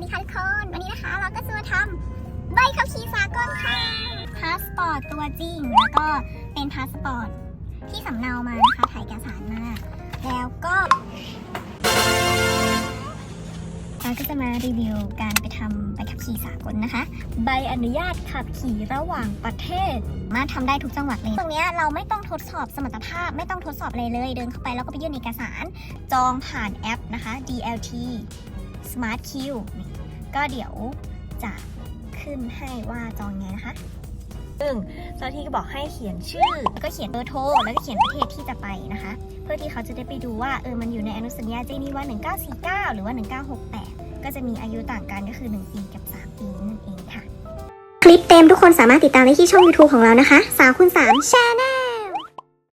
ดีค่ะทุกคน วันนี้นะคะ เราก็จะมาทำใบขับขี่สากลค่ะ พาสปอร์ตตัวจริง แล้วก็เป็นพาสปอร์ตที่สำเนามานะคะถ่ายเอกสารมา แล้วก็เราก็จะมารีวิวการไปทำใบขับขี่สากลนะคะ ใบอนุญาตขับขี่ระหว่างประเทศ มาทำได้ทุกจังหวัดเลย ตรงนี้เราไม่ต้องทดสอบสมรรถภาพ ไม่ต้องทดสอบอะไรเลย เดินเข้าไปแล้วก็ไปยื่นเอกสาร จองผ่านแอปนะคะ DLT Smart Q นี่ก็เดี๋ยวจะขึ้นให้ว่าจองไงนะคะซึ่งเจ้าที่ก็บอกให้เขียนชื่อ แล้วก็เขียนเบอร์โทร แล้วก็เขียนประเทศที่จะไปนะคะ เพื่อที่เขาจะได้ไปดูว่าเออมันอยู่ในอนุสัญญาเจนีว่า1949 หรือว่า 1968 ก็จะมีอายุต่างกันก็คือ 1 ปีกับ 3 ปีนั่นเองค่ะ คลิปเต็มทุกคนสามารถติดตามได้ที่ช่อง YouTube ของเรานะคะ สาวคุณ3 Channel